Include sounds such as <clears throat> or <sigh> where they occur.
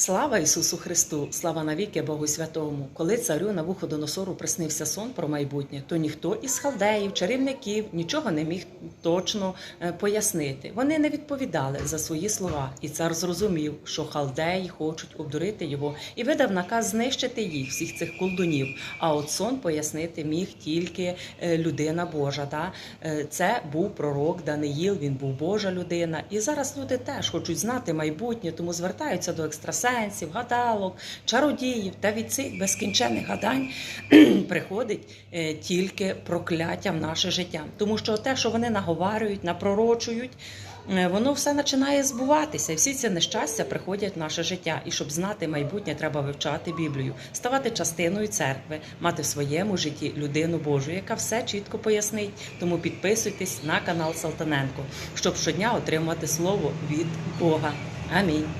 Слава Ісусу Христу, слава навіки Богу Святому. Коли царю на Навуходоносору приснився сон про майбутнє, то ніхто із халдеїв, чарівників нічого не міг точно е, пояснити. Вони не відповідали за свої слова, і цар зрозумів, що халдеї хочуть обдурити його, і видав наказ знищити їх, всіх цих колдунів. А от сон пояснити міг тільки е, людина Божа. Да? Е, Це був пророк Даниїл, він був Божа людина. І зараз люди теж хочуть знати майбутнє, тому звертаються до екстрасенсів, гадалок, чародіїв. Та від цих безкінченних гадань <clears throat> приходить е, тільки прокляття в наше життя. Тому що те, що вони наговарюють, напророчують, е, воно все починає збуватися. І всі ці нещастя приходять в наше життя. І щоб знати майбутнє, треба вивчати Біблію, ставати частиною церкви, мати в своєму житті людину Божу, яка все чітко пояснить. Тому підписуйтесь на канал Салтаненко, щоб щодня отримувати слово від Бога. Амінь.